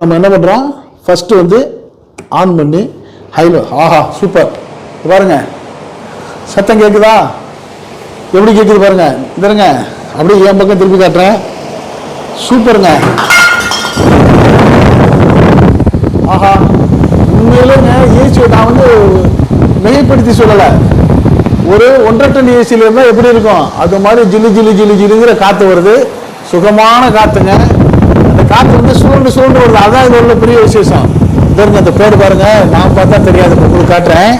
நம்ம என்ன பண்ணுறோம் ஃபஸ்ட்டு வந்து ஆன் பண்ணி. ஹைலோ ஆஹா சூப்பர் பாருங்க. சத்தம் கேட்குதா எப்படி கேட்குது பாருங்க. இதுங்க அப்படியே என் பக்கம் திருப்பி காட்டுறேன். சூப்பருங்க ஆஹா உண்மையிலேங்க ஏசி நான் வந்து மிகைப்படுத்தி சொல்லலை. ஒரு ஒன்றரை டன் ஏசியில் இருந்தால் எப்படி இருக்கும்? அது மாதிரி ஜிலு ஜிலு ஜிலு ஜிலுங்கிற காற்று வருது. சுகமான காற்றுங்க அந்த காற்று வந்து சுருண்டு சுருண்டு வருது. அதான் இது உள்ள பெரிய விசேஷம். இதற்கு அந்த பேர் பாருங்க. நான் பார்த்தா தெரியாது. உங்களுக்கு காட்டுறேன்.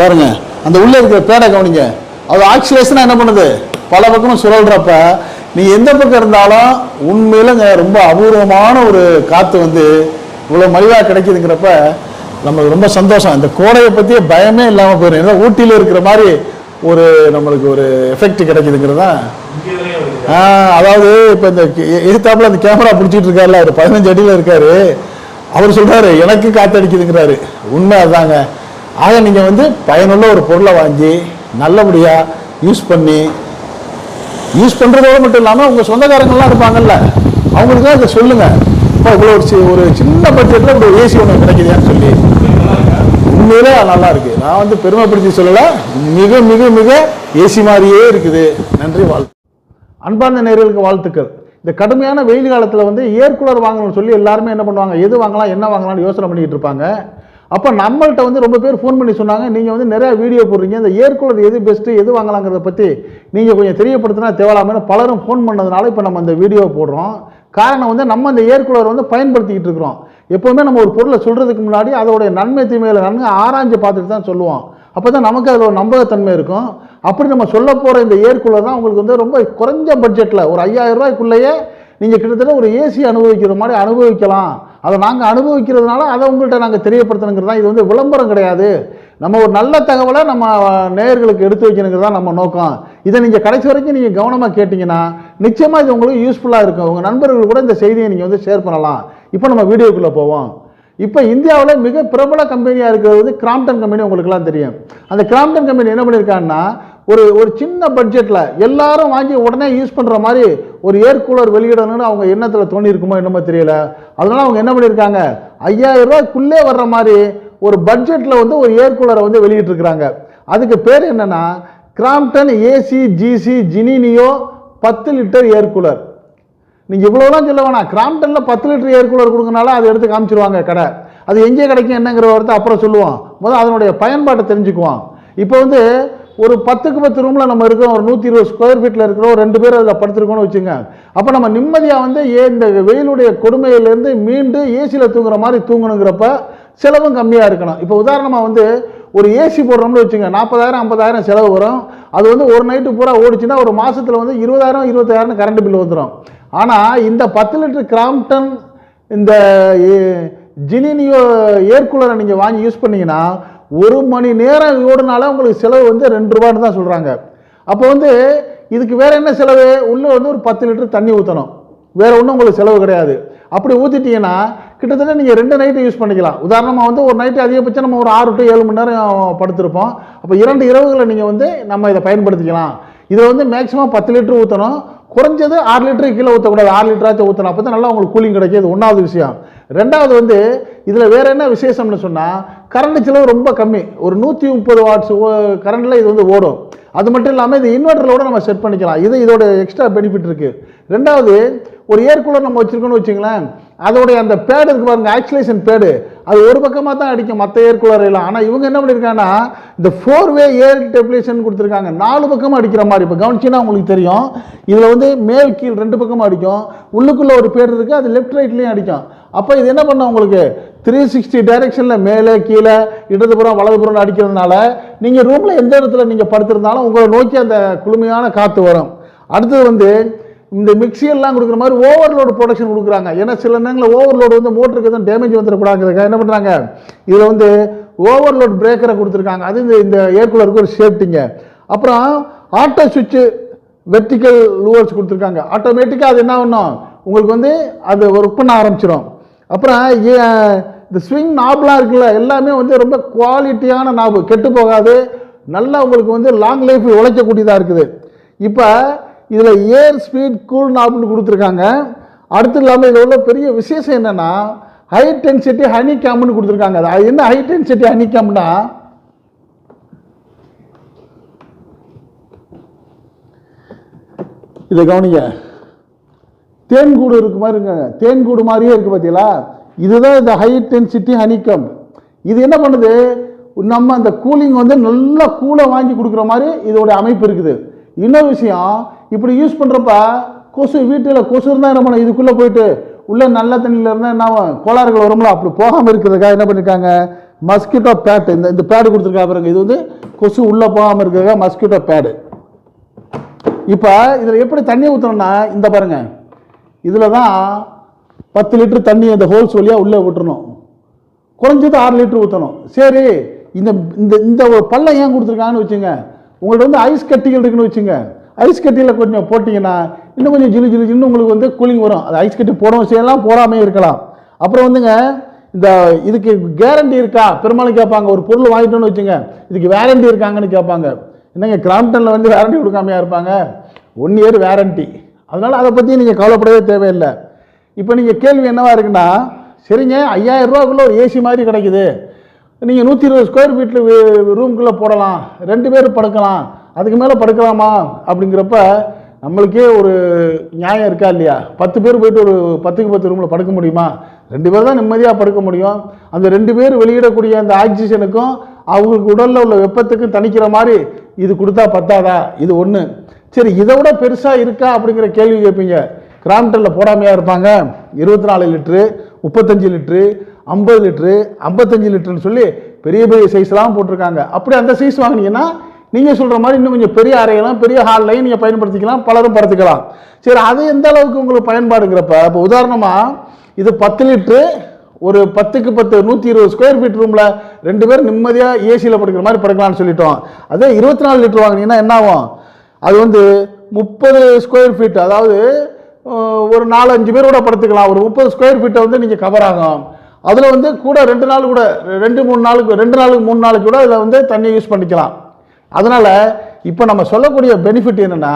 பாருங்க. அந்த உள்ள இருக்கிற பேடை கவனிங்க. அது ஆக்சிலேஷனா என்ன பண்ணுது? பல பக்கமும் சுழல்றப்ப நீ எந்த பக்கம் இருந்தாலும் உண்மையிலங்க ரொம்ப அபூர்வமான ஒரு காற்று வந்து இவ்வளோ மலிவாக கிடைக்குதுங்கிறப்ப நம்மளுக்கு ரொம்ப சந்தோஷம். இந்த கோடையை பற்றியே பயமே இல்லாமல் போயிடும் ஏன்னா ஊட்டியில இருக்கிற மாதிரி ஒரு நம்மளுக்கு ஒரு எஃபெக்ட் கிடைக்குதுங்கிறது? தான் ஆ, அதாவது இப்போ இந்த எதிர்த்தாப்புல அந்த கேமரா பிடிச்சிட்டு இருக்காருல அவர் பதினஞ்சு அடியில் இருக்காரு. அவர் சொல்கிறாரு எனக்கு காத்தடிக்குதுங்கிறாரு. உண்மை அதாங்க. ஆக நீங்கள் வந்து பயனுள்ள ஒரு பொருளை வாங்கி நல்லபடியாக யூஸ் பண்ணி யூஸ் பண்ணுறதோடு மட்டும் இல்லாமல் உங்கள் சொந்தக்காரங்கள்லாம் இருப்பாங்கல்ல அவங்களுக்கு இதை சொல்லுங்கள் இப்போ இவ்வளோ ஒரு ஒரு சின்ன பட்ஜெட்டில் ஒரு ஏசி ஒன்று கிடைக்குதுன்னு சொல்லி. உண்மையிலே நல்லா இருக்கு. நான் வந்து பெருமைப்படுத்தி சொல்லல மிக மிக மிக ஏசி மாதிரியே இருக்குது. நன்றி வாழ்த்து அன்பார்ந்த நேர்களுக்கு வாழ்த்துக்கள். இந்த கடுமையான வெயில் காலத்தில் வந்து ஏர் கூலர் வாங்கணும்னு சொல்லி எல்லாருமே என்ன பண்ணுவாங்க? எது வாங்கலாம் என்ன வாங்கலாம்னு யோசனை பண்ணிட்டு இருப்பாங்க. அப்போ நம்மள்கிட்ட வந்து ரொம்ப பேர் ஃபோன் பண்ணி சொன்னாங்க நீங்கள் வந்து நிறைய வீடியோ போடுறீங்க. இந்த ஏர் கூலர் எது பெஸ்ட்டு எது வாங்கலாங்கிறத பற்றி நீங்கள் கொஞ்சம் தெரியப்படுத்தினா தேவலாமே பலரும் ஃபோன் பண்ணதுனால இப்போ நம்ம அந்த வீடியோ போடுறோம். காரணம் வந்து நம்ம அந்த ஏர் கூலர் வந்து பயன்படுத்திக்கிட்டு இருக்கிறோம். எப்போவுமே நம்ம ஒரு பொருளை சொல்கிறதுக்கு முன்னாடி அதோடைய நன்மை தீமைகளை நன்கு ஆராய்ஞ்சு பார்த்துட்டு தான் சொல்லுவோம். அப்போ தான் நமக்கு அதில் ஒரு நம்பகத்தன்மை இருக்கும். அப்படி நம்ம சொல்ல போகிற இந்த ஏர் கூலர் தான் உங்களுக்கு வந்து ரொம்ப குறைஞ்ச பட்ஜெட்டில் ஒரு ஐயாயிரம் ரூபாய்க்குள்ளேயே நீங்கள் கிட்டத்தட்ட ஒரு ஏசி அனுபவிக்கிற மாதிரி அனுபவிக்கலாம். அதை நாங்கள் அனுபவிக்கிறதுனால அதை உங்கள்கிட்ட நாங்கள் தெரியப்படுத்தணுங்கிறது தான் இது வந்து விளம்பரம் கிடையாது. நம்ம ஒரு நல்ல தகவலை நம்ம நேயர்களுக்கு எடுத்து வைக்கணுங்கிறது தான் நம்ம நோக்கம். இதை நீங்கள் கடைசி வரைக்கும் நீங்கள் கவனமாக கேட்டிங்கன்னா நிச்சயமாக இது உங்களுக்கு யூஸ்ஃபுல்லாக இருக்கும். உங்கள் நண்பர்கள் கூட இந்த செய்தியை நீங்கள் வந்து ஷேர் பண்ணலாம். இப்போ நம்ம வீடியோக்குள்ளே போவோம். இப்போ இந்தியாவில் மிக பிரபல கம்பெனியாக இருக்கிறது வந்து கிராம்டன் கம்பெனி உங்களுக்குலாம் தெரியும். அந்த கிராம்டன் கம்பெனி என்ன பண்ணியிருக்காங்கன்னா ஒரு ஒரு சின்ன பட்ஜெட்டில் எல்லாரும் வாங்கி உடனே யூஸ் பண்ணுற மாதிரி ஒரு ஏர் கூலர் வெளியிடணும்னு அவங்க எண்ணத்தில் தோணி இருக்குமோ என்னமோ தெரியல. அதனால அவங்க என்ன பண்ணியிருக்காங்க ஐயாயிரம் ரூபாய்க்குள்ளே வர்ற மாதிரி ஒரு பட்ஜெட்டில் வந்து ஒரு ஏர் கூலரை வந்து வெளியிட்டிருக்கிறாங்க. அதுக்கு பேர் என்னென்னா கிராம்டன் ஏசி ஜிசி ஜினினியோ பத்து லிட்டர் ஏர் கூலர் நீங்கள் இவ்வளோலாம் சொல்ல வேணாம். கிராம்டனில் பத்து லிட்டர் ஏர் கூலர் கொடுங்கனால அதை எடுத்து காமிச்சிருவாங்க கடை. அது எங்கே கிடைக்கும் என்னங்கிற வார்த்தை அப்புறம் சொல்லுவான். முதல் அதனுடைய பயன்பாட்டை தெரிஞ்சுக்குவான். இப்போ வந்து ஒரு பத்துக்கு பத்து ரூமில் நம்ம இருக்கோம் ஒரு நூற்றி இருபது ஸ்கொயர் ஃபீட்டில் இருக்கிறோம் ஒரு ரெண்டு பேர் அதில் படுத்துருக்கோம்னு வச்சுங்க. அப்போ நம்ம நிம்மதியாக வந்து ஏ இந்த வெயிலுடைய கொடுமையிலேருந்து மீண்டு ஏசியில் தூங்குற மாதிரி தூங்கணுங்கிறப்ப செலவும் கம்மியாக இருக்கணும். இப்போ உதாரணமாக வந்து ஒரு ஏசி போடுறோம்னு வச்சுங்க நாற்பதாயிரம் ஐம்பதாயிரம் செலவு வரும். அது வந்து ஒரு நைட்டு பூரா ஓடிச்சுன்னா ஒரு மாதத்தில் வந்து இருபதாயிரம் இருபத்தாயிரம் கரண்ட் பில் வந்துடும் ஆனால் இந்த பத்து லிட்டர் கிராம்டன் இந்த ஏ- ஜினினியோ ஏர் கூலரை நீங்கள் வாங்கி யூஸ் பண்ணிங்கன்னா ஒரு மணி நேரம் ஓடுனால உங்களுக்கு செலவு வந்து ரெண்டு ரூபான்னு தான் சொல்கிறாங்க அப்போ வந்து இதுக்கு வேறு என்ன செலவு? உள்ளே வந்து ஒரு பத்து லிட்டர் தண்ணி ஊற்றணும் வேறு ஒன்றும் உங்களுக்கு செலவு கிடையாது. அப்படி ஊற்றிட்டீங்கன்னா கிட்டத்தட்ட நீங்கள் ரெண்டு நைட்டு யூஸ் பண்ணிக்கலாம். உதாரணமாக வந்து ஒரு நைட்டு அதிகபட்சம் நம்ம ஒரு ஆறு டு ஏழு மணி நேரம் படுத்திருப்போம். அப்போ இரண்டு இரவுகளை நீங்கள் வந்து நம்ம இதை பயன்படுத்திக்கலாம். இதில் வந்து மேக்ஸிமம் பத்து லிட்டர் ஊற்றணும் குறைஞ்சது ஆறு லிட்டருக்கு கீழே ஊற்றக்கூடாது ஆறு லிட்டராச்சும் ஊற்றணும் அப்போ தான் நல்லா உங்களுக்கு கூலிங் கிடைக்கிது ஒன்றாவது விஷயம். ரெண்டாவது வந்து இதில் வேறு என்ன விசேஷம்னு சொன்னால் கரண்ட் செலவு ரொம்ப கம்மி. ஒரு நூற்றி முப்பது வாட்ஸ் கரண்டில் இது வந்து ஓடும். அது மட்டும் இல்லாமல் இது இன்வெர்ட்டரோட நம்ம செட் பண்ணிக்கலாம். இது இதோட எக்ஸ்ட்ரா பெனிஃபிட் இருக்குது ரெண்டாவது ஒரு ஏர் கூலர் நம்ம வச்சுருக்கோன்னு வச்சுங்களேன். அதோடைய அந்த பேடு இருக்கு பாருங்க ஆக்சிலேஷன் பேடு அது ஒரு பக்கமாக தான் அடிக்கும் மற்ற ஏர் ஆனால் இவங்க என்ன பண்ணியிருக்காங்கன்னா இந்த ஃபோர் வே ஏர் டெப்லேஷன் கொடுத்துருக்காங்க. நாலு பக்கமும் அடிக்கிற மாதிரி. இப்போ கவனிச்சின்னா உங்களுக்கு தெரியும். இதில் வந்து மேல் கீழ் ரெண்டு பக்கமும் அடிக்கும். உள்ளுக்குள்ளே ஒரு பேடு இருக்குது அது லெஃப்ட் ரைட்லேயும் அடிக்கும். அப்போ இது என்ன பண்ணும் உங்களுக்கு? த்ரீ சிக்ஸ்டி டைரெக்ஷனில் மேலே கீழே இடதுபுறம் வலதுபுறம் அடிக்கிறதுனால நீங்கள் ரூமில் எந்த இடத்துல நீங்கள் படுத்திருந்தாலும் உங்களை நோக்கி அந்த குளுமையான காற்று வரும். அடுத்தது வந்து இந்த மிக்சியெல்லாம் கொடுக்குற மாதிரி ஓவர்லோடு ப்ரொடக்ஷன் கொடுக்குறாங்க. ஏன்னா சில நேரங்களில் ஓவர்லோடு வந்து மோட்டருக்கு எதுவும் டேமேஜ் வந்துடக்கூடாதுக்காக என்ன பண்ணுறாங்க இதில் வந்து ஓவர்லோட் பிரேக்கரை கொடுத்துருக்காங்க. அது இந்த இந்த ஏர்கூலருக்கு ஒரு சேஃப்டிங்க அப்புறம் ஆட்டோ சுவிட்சு வெர்டிக்கல் லூவர்ஸ் கொடுத்துருக்காங்க. ஆட்டோமேட்டிக்காக அது என்ன பண்ணும்? உங்களுக்கு வந்து அது ஒர்க் பண்ண ஆரம்பிச்சிடும் அப்புறம் ஏ- இந்த ஸ்விங் நாப்லாம் இருக்குல்ல எல்லாமே வந்து ரொம்ப குவாலிட்டியான நாபு கெட்டு போகாது. நல்லா உங்களுக்கு வந்து லாங் லைஃப் உழைக்கக்கூடியதாக இருக்குது. இப்போ இதில் ஏர் ஸ்பீட் கூல் நாப்னு கொடுத்துருக்காங்க. அடுத்து இல்லாமல் இதில் உள்ள பெரிய விசேஷம் என்னென்னா ஹை டென்சிட்டி ஹனி கேம்னு கொடுத்துருக்காங்க. அது என்ன ஹை டென்சிட்டி ஹனி கேம்னா இதை கவனிங்க. தேன்கூடு இருக்கு இருக்குங்க தேன்கூடு மாதிரியே இருக்குது பார்த்தீங்களா இதுதான் இந்த ஹை டென்சிட்டி ஹனிகம் இது என்ன பண்ணுது? நம்ம அந்த கூலிங் வந்து நல்லா கூலை வாங்கி கொடுக்குற மாதிரி இதோட அமைப்பு இருக்குது. இன்னொரு விஷயம் இப்படி யூஸ் பண்ணுறப்ப கொசு வீட்டில் கொசு இருந்தால் என்ன பண்ண இதுக்குள்ளே போயிட்டு உள்ளே நல்ல தண்ணியில் இருந்தால் என்ன கோளாறுகள் வரும்ல அப்படி போகாமல் இருக்கிறதுக்காக என்ன பண்ணியிருக்காங்க மஸ்கிட்டோ பேட் இந்த இந்த பேடு கொடுத்துருக்கா பாருங்க. இது வந்து கொசு உள்ளே போகாமல் இருக்கிறதுக்காக மஸ்கிட்டோ பேடு இப்போ இதில் எப்படி தண்ணி ஊற்றணும்னா இந்த பாருங்கள் இதில் தான் பத்து லிட்டர் தண்ணி அந்த ஹோல்ஸ் வழியாக உள்ளே விட்டுறணும். குறைஞ்சது ஆறு லிட்டர் ஊற்றணும் சரி இந்த இந்த இந்த ஒரு பள்ளம் ஏன் கொடுத்துருக்காங்கன்னு வச்சுங்க. உங்கள்ட்ட வந்து ஐஸ் கட்டிகள் இருக்குன்னு வச்சுங்க. ஐஸ் கட்டியில் கொஞ்சம் போட்டிங்கன்னா இன்னும் கொஞ்சம் ஜிலு ஜிலு ஜில்னு உங்களுக்கு வந்து கூலிங் வரும். அது ஐஸ் கட்டி போடவும் செய்யலாம் போடாமே இருக்கலாம். அப்புறம் வந்துங்க இந்த இதுக்கு கேரண்டி இருக்கா? பெரும்பாலும் கேட்பாங்க ஒரு பொருள் வாங்கிட்டோன்னு வச்சுங்க. இதுக்கு வேரண்டி இருக்காங்கன்னு கேட்பாங்க. என்னங்க கிராம்டனில் வந்து வேரண்டி கொடுக்காமையாக இருப்பாங்க? ஒன் இயர் வேரண்டி அதனால் அதை பற்றி நீங்கள் கவலைப்படவே தேவையில்லை. இப்போ நீங்கள் கேள்வி என்னவாக இருக்குன்னா சரிங்க ஐயாயிரம் ரூபாக்குள்ளே ஒரு ஏசி மாதிரி கிடைக்குது. நீங்கள் நூற்றி இருபது ஸ்கொயர் ஃபீட்டில் ரூம்குள்ளே போடலாம். ரெண்டு பேர் படுக்கலாம். அதுக்கு மேலே படுக்கலாமா? அப்படிங்கிறப்ப நம்மளுக்கே ஒரு நியாயம் இருக்கா இல்லையா? பத்து பேர் போயிட்டு ஒரு பத்துக்கு பத்து ரூமில் படுக்க முடியுமா? ரெண்டு பேர் தான் நிம்மதியாக படுக்க முடியும். அந்த ரெண்டு பேர் வெளியிடக்கூடிய அந்த ஆக்சிஜனுக்கும் அவங்களுக்கு உடலில் உள்ள வெப்பத்துக்கும் தணிக்கிற மாதிரி இது கொடுத்தா பத்தாதா? இது ஒன்று சரி இதை விட பெருசாக இருக்கா அப்படிங்கிற கேள்வி கேட்பீங்க. கிராம்டனில் போடாமையாக இருப்பாங்க. இருபத்தி நாலு லிட்ரு முப்பத்தஞ்சு லிட்ரு ஐம்பது லிட்ரு ஐம்பத்தஞ்சு லிட்டருன்னு சொல்லி பெரிய பெரிய சைஸ்லாம் போட்டிருக்காங்க. அப்படி அந்த சைஸ் வாங்கினீங்கன்னா நீங்கள் சொல்கிற மாதிரி இன்னும் கொஞ்சம் பெரிய அறையெல்லாம் பெரிய ஹால்லையும் நீங்கள் பயன்படுத்திக்கலாம் பலரும் படுத்துக்கலாம். சரி அது எந்த அளவுக்கு உங்களுக்கு பயன்பாடுங்கிறப்ப இப்போ உதாரணமாக இது பத்து லிட்ரு ஒரு பத்துக்கு பத்து நூற்றி இருபது ஸ்கொயர் ஃபீட் ரூமில் ரெண்டு பேர் நிம்மதியாக ஏசியில் படுக்கிற மாதிரி படுக்கலாம்னு சொல்லிட்டோம். அதே இருபத்தி நாலு லிட்டர் வாங்கினீங்கன்னா என்ன ஆகும்? அது வந்து முப்பது ஸ்கொயர் ஃபீட் அதாவது ஒரு நாலு அஞ்சு படுத்துக்கலாம். ஒரு முப்பது ஸ்கொயர் ஃபீட்டை வந்து நீங்கள் கவர் ஆகும் அதில் வந்து கூட ரெண்டு நாள் கூட ரெண்டு மூணு நாளுக்கு ரெண்டு நாளுக்கு மூணு நாளைக்கு கூட இதில் வந்து தண்ணி யூஸ் பண்ணிக்கலாம். அதனால் இப்போ நம்ம சொல்லக்கூடிய பெனிஃபிட் என்னென்னா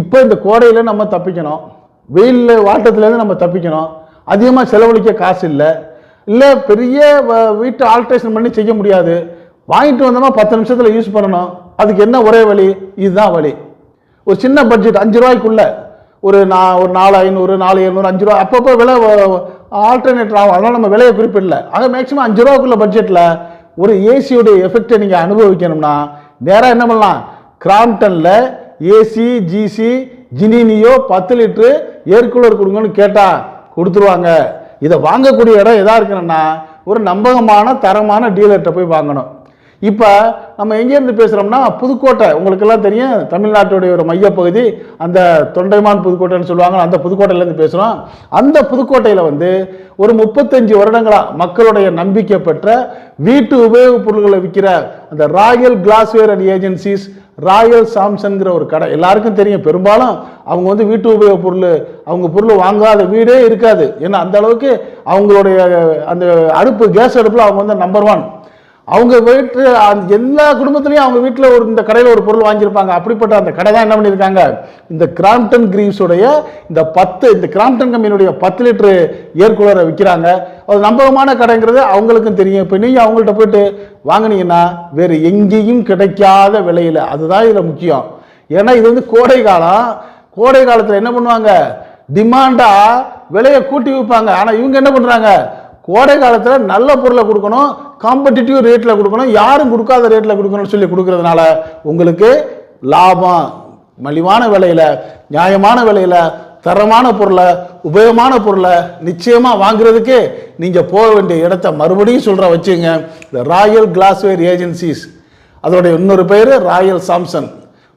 இப்போ இந்த கோடையில் நம்ம தப்பிக்கணும். வெயிலில் வாட்டத்துலேருந்து நம்ம தப்பிக்கணும். அதிகமாக செலவழிக்க காசு இல்லை. இல்லை பெரிய வீட்டை வீட்டு ஆல்ட்ரேஷன் பண்ணி செய்ய முடியாது. வாங்கிட்டு வந்தோமா பத்து நிமிஷத்தில் யூஸ் பண்ணணும். அதுக்கு என்ன ஒரே வழி? இதுதான் வழி. ஒரு சின்ன பட்ஜெட் அஞ்சு ரூபாய்க்குள்ளே ஒரு நான் ஒரு நாலு ஐநூறு நாலு எழுநூறு அஞ்சு ரூபா அப்பப்போ விலை ஆல்டர்னேட்டர் ஆகும் அதனால் நம்ம விலையை குறிப்பிடல. ஆக மேக்ஸிமம் அஞ்சு ரூபாக்குள்ள பட்ஜெட்டில் ஒரு ஏசியோடைய எஃபெக்டை நீங்கள் அனுபவிக்கணும்னா நேராக என்ன பண்ணலாம்? கிராம்டனில் ஏசி ஜிசி ஜினினியோ பத்து லிட்ரு ஏர் கூலர் கொடுங்கன்னு கேட்டால் கொடுத்துருவாங்க. இதை வாங்கக்கூடிய இடம் எதாக இருக்கணும்னா ஒரு நம்பகமான தரமான டீலர்கிட்ட போய் வாங்கணும். இப்போ நம்ம எங்கேருந்து பேசுகிறோம்னா புதுக்கோட்டை. உங்களுக்கெல்லாம் தெரியும் தமிழ்நாட்டுடைய ஒரு மையப்பகுதி. அந்த தொண்டைமான் புதுக்கோட்டைன்னு சொல்லுவாங்க அந்த புதுக்கோட்டையிலேருந்து பேசுகிறோம் அந்த புதுக்கோட்டையில் வந்து ஒரு முப்பத்தஞ்சு வருடங்களாக மக்களுடைய நம்பிக்கை பெற்ற வீட்டு உபயோகப் பொருட்களை விற்கிற அந்த royal glassware and agencies royal சாம்சன்கிற ஒரு கடை. எல்லாருக்கும் தெரியும் பெரும்பாலும் அவங்க வந்து வீட்டு உபயோக பொருள் அவங்க பொருள் வாங்காத வீடே இருக்காது. ஏன்னா அந்த அளவுக்கு அவங்களுடைய அந்த அடுப்பு கேஸ் அடுப்பில் அவங்க வந்து நம்பர் ஒன் அவங்க வீட்டு அந்த எல்லா குடும்பத்துலேயும் அவங்க வீட்டில் ஒரு இந்த கடையில் ஒரு பொருள் வாங்கியிருப்பாங்க. அப்படிப்பட்ட அந்த கடை தான் என்ன பண்ணியிருக்காங்க? இந்த கிராம்டன் கிரீவ்ஸுடைய இந்த பத்து இந்த கிராம்டன் கம்பெனியுடைய பத்து லிட்டரு ஏர் விற்கிறாங்க அது நம்பகமான கடைங்கிறது அவங்களுக்கும் தெரியும். இப்போ நீங்கள் அவங்கள்ட்ட போயிட்டு வாங்குனீங்கன்னா வேறு எங்கேயும் கிடைக்காத விலையில் அதுதான் இதில் முக்கியம். ஏன்னா இது வந்து கோடை காலம். கோடை காலத்தில் என்ன பண்ணுவாங்க? டிமாண்டாக விலையை கூட்டி விற்பாங்க. ஆனால் இவங்க என்ன பண்ணுறாங்க கோடை காலத்தில் நல்ல பொருளை கொடுக்கணும் காம்படிட்டிவ் ரேட்டில் கொடுக்கணும் யாரும் கொடுக்காத ரேட்டில் கொடுக்கணும்னு சொல்லி கொடுக்கறதுனால உங்களுக்கு லாபம். மலிவான விலையில் நியாயமான விலையில் தரமான பொருளை உபயோகமான பொருளை நிச்சயமாக வாங்குறதுக்கு நீங்கள் போக வேண்டிய இடத்த மறுபடியும் சொல்கிற வச்சுங்க இந்த ராயல் கிளாஸ்வேர் ஏஜென்சிஸ் அதோடைய இன்னொரு பேர் ராயல் சாம்சன்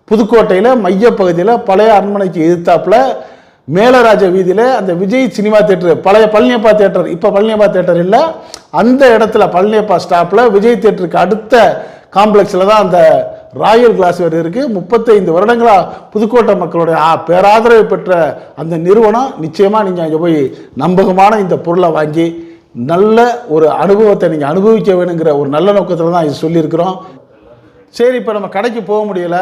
புதுக்கோட்டையில் மையப்பகுதியில் பழைய அரண்மனைக்கு எதிர்த்தாப்பில் மேலராஜ வீதியில் அந்த விஜய் சினிமா தேட்டர் பழைய பழனியப்பா தேட்டர் இப்போ பழனியப்பா தேட்டர் இல்லை. அந்த இடத்துல பழனியப்பா ஸ்டாப்பில் விஜய் தேட்டருக்கு அடுத்த காம்ப்ளெக்ஸில் தான் அந்த ராயல் கிளாஸ் வேறு இருக்குது முப்பத்தைந்து வருடங்களாக புதுக்கோட்டை மக்களுடைய பேராதரவு பெற்ற அந்த நிறுவனம் நிச்சயமாக நீங்கள் அங்கே போய் நம்பகமான இந்த பொருளை வாங்கி நல்ல ஒரு அனுபவத்தை நீங்கள் அனுபவிக்க வேணுங்கிற ஒரு நல்ல நோக்கத்தில் தான் இது சொல்லியிருக்கிறோம். சரி இப்போ நம்ம கடைக்கு போக முடியல.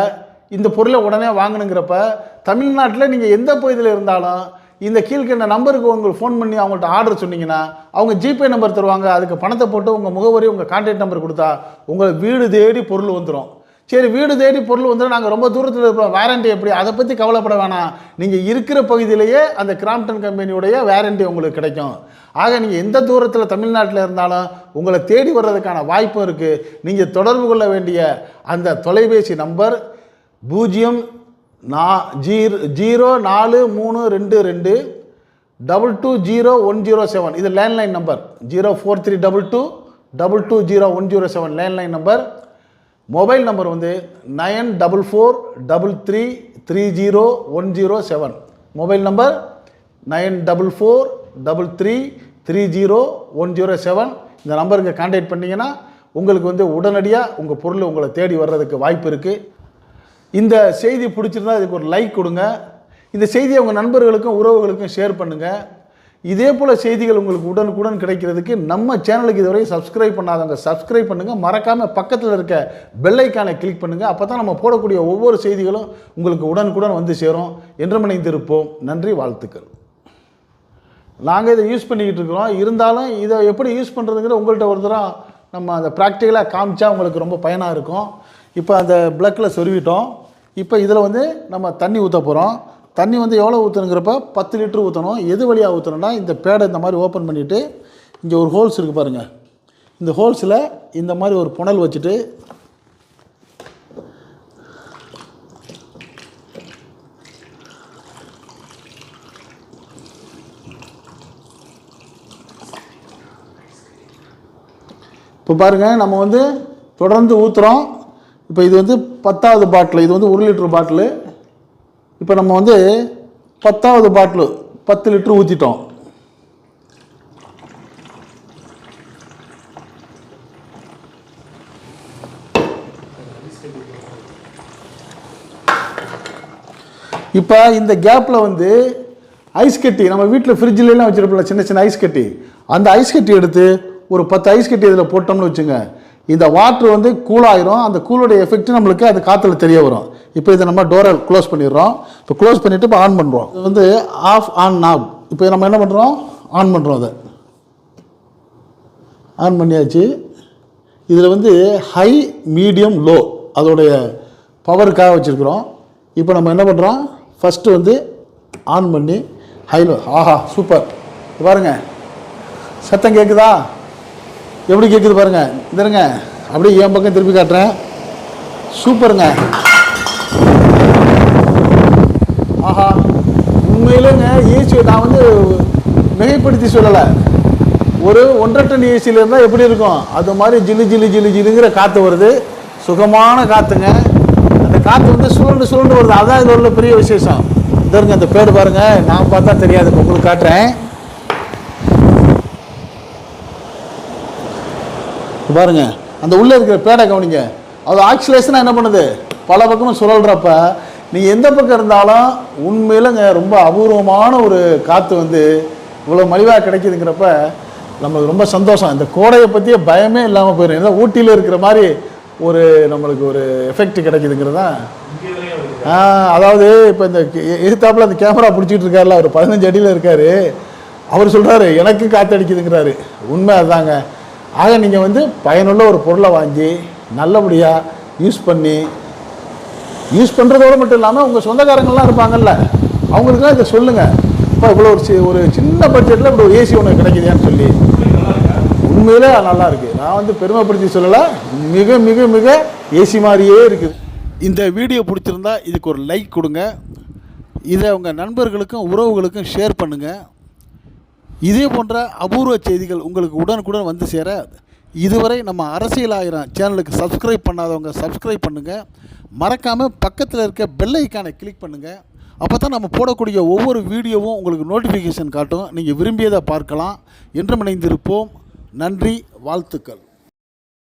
இந்த பொருளை உடனே வாங்கணுங்கிறப்ப தமிழ்நாட்டில் நீங்கள் எந்த பகுதியில் இருந்தாலும் இந்த கீழ்கண்ட நம்பருக்கு உங்களுக்கு ஃபோன் பண்ணி அவங்கள்ட்ட ஆர்டர் சொன்னீங்கன்னா அவங்க ஜிபே நம்பர் தருவாங்க. அதுக்கு பணத்தை போட்டு உங்கள் முகவரி உங்கள் கான்டாக்ட் நம்பர் கொடுத்தா உங்களை வீடு தேடி பொருள் வந்துடும் சரி வீடு தேடி பொருள் வந்துடும் நாங்கள் ரொம்ப தூரத்தில் இருப்போம் வாரண்டி எப்படி? அதை பற்றி கவலைப்பட வேணாம். நீங்கள் இருக்கிற பகுதியிலேயே அந்த கிராம்டன் கம்பெனியுடைய வாரண்டி உங்களுக்கு கிடைக்கும். ஆக நீங்கள் எந்த தூரத்தில் தமிழ்நாட்டில் இருந்தாலும் உங்களை தேடி வர்றதுக்கான வாய்ப்பும் இருக்குது நீங்கள் தொடர்பு கொள்ள வேண்டிய அந்த தொலைபேசி நம்பர் பூஜ்ஜியம் நா ஜீரோ ஜீரோ நாலு மூணு ரெண்டு ரெண்டு double two zero one zero seven. இது landline number zero four three double two double two zero one zero seven landline number mobile number வந்து nine double four double three three zero one zero seven. Mobile number nine double four double three three zero one zero seven. இந்த நம்பருக்கு contact பண்ணிங்கன்னா உங்களுக்கு வந்து உடனடியாக உங்கள் பொருள் உங்களை தேடி வர்றதுக்கு வாய்ப்பு இருக்குது இந்த செய்தி பிடிச்சிருந்தா இதுக்கு ஒரு லைக் கொடுங்க. இந்த செய்தியை உங்கள் நண்பர்களுக்கும் உறவுகளுக்கும் ஷேர் பண்ணுங்கள் இதே போல் செய்திகள் உங்களுக்கு உடனுக்குடன் கிடைக்கிறதுக்கு நம்ம சேனலுக்கு இதுவரை சப்ஸ்கிரைப் பண்ணாதவங்க சப்ஸ்கிரைப் பண்ணுங்கள் மறக்காமல் பக்கத்தில் இருக்க பெல்லைக்கானை கிளிக் பண்ணுங்கள் அப்போ தான் நம்ம போடக்கூடிய ஒவ்வொரு செய்திகளும் உங்களுக்கு உடனுக்குடன் வந்து சேரும். என்று மனைந்திருப்போம் நன்றி வாழ்த்துக்கள். நாங்கள் இதை யூஸ் பண்ணிக்கிட்டு இருக்கிறோம். இருந்தாலும் இதை எப்படி யூஸ் பண்ணுறதுங்கிற உங்கள்கிட்ட ஒரு தரம் நம்ம அந்த ப்ராக்டிக்கலாக காமிச்சா உங்களுக்கு ரொம்ப பயனாக இருக்கும். இப்போ அந்த ப்ளக்கில் சொருவிட்டோம் இப்போ இதில் வந்து நம்ம தண்ணி ஊற்ற போகிறோம். தண்ணி வந்து எவ்வளோ ஊற்றணுங்கிறப்ப பத்து லிட்டர் ஊற்றணும். எது வழியாக ஊற்றணும்னா இந்த பேடை இந்த மாதிரி ஓப்பன் பண்ணிவிட்டு இங்கே ஒரு ஹோல்ஸ் இருக்குது பாருங்கள் இந்த ஹோல்ஸில் இந்த மாதிரி ஒரு புனல் வச்சுட்டு இப்போ பாருங்கள் நம்ம வந்து தொடர்ந்து ஊற்றுறோம் இப்போ இது வந்து பத்தாவது பாட்டில் இது வந்து ஒரு லிட்டர் பாட்டிலு. இப்போ நம்ம வந்து பத்தாவது பாட்டிலு பத்து லிட்ரு ஊற்றிட்டோம் இப்போ இந்த கேப்பில் வந்து ஐஸ் கட்டி நம்ம வீட்டில் ஃப்ரிட்ஜிலலாம் வச்சுருப்போம்ல சின்ன சின்ன ஐஸ் கட்டி. அந்த ஐஸ் கட்டி எடுத்து ஒரு பத்து ஐஸ் கட்டி இதில் போட்டோம்னு வச்சுங்க. இந்த வாட்ரு வந்து கூலாயிரும் அந்த கூலோடைய எஃபெக்ட் நம்மளுக்கு அது காற்றுல தெரிய வரும். இப்போ இதை நம்ம டோரை க்ளோஸ் பண்ணிடுறோம். இப்போ க்ளோஸ் பண்ணிவிட்டு இப்போ ஆன் பண்ணுறோம் இது வந்து ஆஃப் ஆன் நாப் இப்போ நம்ம என்ன பண்ணுறோம் ஆன் பண்ணுறோம் அதை. ஆன் பண்ணியாச்சு. இதில் வந்து ஹை மீடியம் லோ அதோடைய பவருக்காக வச்சுருக்குறோம். இப்போ நம்ம என்ன பண்ணுறோம் ஃபஸ்ட்டு வந்து ஆன் பண்ணி ஹைலோ ஆஹா சூப்பர் பாருங்கள் சத்தம் கேட்குதா எப்படி கேட்குது பாருங்க. இந்தருங்க அப்படியே என் பக்கம் திருப்பி காட்டுறேன். சூப்பருங்க. ஆஹா உண்மையிலேங்க ஏசி நான் வந்து மிகைப்படுத்தி சொல்லலை. ஒரு ஒன்றரை டன் ஏசியில் இருந்தால் எப்படி இருக்கும்? அது மாதிரி ஜிலு ஜிலு ஜிலு ஜிலுங்கிற காற்று வருது. சுகமான காற்றுங்க அந்த காற்று வந்து சுழண்டு சுழண்டு வருது. அதான் இதில் உள்ள பெரிய விசேஷம். இதருங்க அந்த பேர் பாருங்கள் நான் பார்த்தா தெரியாது. உங்களுக்கு காட்டுறேன். பாருங்க. அந்த உள்ளே இருக்கிற பேடை கவனிங்க. அது ஆக்சிலேஷனாக என்ன பண்ணுது? பல பக்கமும் சுழல்றப்ப நீ எந்த பக்கம் இருந்தாலும் உண்மையிலங்க ரொம்ப அபூர்வமான ஒரு காற்று வந்து இவ்வளோ மலிவாக கிடைக்குதுங்கிறப்ப நம்மளுக்கு ரொம்ப சந்தோஷம். இந்த கோடையை பற்றிய பயமே இல்லாமல் போயிடும் ஏன்னா ஊட்டியில் இருக்கிற மாதிரி ஒரு நம்மளுக்கு ஒரு எஃபெக்ட் கிடைக்குதுங்கிறது தான். ஆ அதாவது இப்போ இந்த எதிர்த்தாப்பில் அந்த கேமரா பிடிச்சிட்டு இருக்காருல அவர் பதினஞ்சு அடியில் இருக்காரு. அவர் சொல்கிறாரு எனக்கு காற்றடிக்குதுங்கிறாரு உண்மை அதுதாங்க. ஆக நீங்கள் வந்து பயனுள்ள ஒரு பொருளை வாங்கி நல்லபடியாக யூஸ் பண்ணி யூஸ் பண்ணுறதோடு மட்டும் இல்லாமல் உங்கள் சொந்தக்காரங்கள்லாம் இருப்பாங்கல்ல அவங்களுக்குலாம் இதை சொல்லுங்கள் இப்போ இவ்வளோ ஒரு சி- ஒரு சின்ன பட்ஜெட்டில் இப்படி ஒரு ஏசி ஒன்று கிடைக்குதேன்னு சொல்லி. உண்மையிலே நல்லா இருக்குது நான் வந்து பெருமைப்படுத்தி சொல்லலை மிக மிக மிக ஏசி மாதிரியே இருக்குது. இந்த வீடியோ பிடிச்சிருந்தா இதுக்கு ஒரு லைக் கொடுங்க. இதை உங்கள் நண்பர்களுக்கும் உறவுகளுக்கும் ஷேர் பண்ணுங்கள் இதே போன்ற அபூர்வ செய்திகள் உங்களுக்கு உடனுக்குடன் வந்து சேர இதுவரை நம்ம அரசியல் ஆயிரம் சேனலுக்கு சப்ஸ்கிரைப் பண்ணாதவங்க சப்ஸ்கிரைப் பண்ணுங்கள் மறக்காமல் பக்கத்தில் இருக்க பெல் ஐக்கானை கிளிக் பண்ணுங்கள் அப்போ தான் நம்ம போடக்கூடிய ஒவ்வொரு வீடியோவும் உங்களுக்கு நோட்டிஃபிகேஷன் காட்டும். நீங்கள் விரும்பியதை பார்க்கலாம். என்றும் இணைந்திருப்போம். நன்றி வாழ்த்துக்கள்.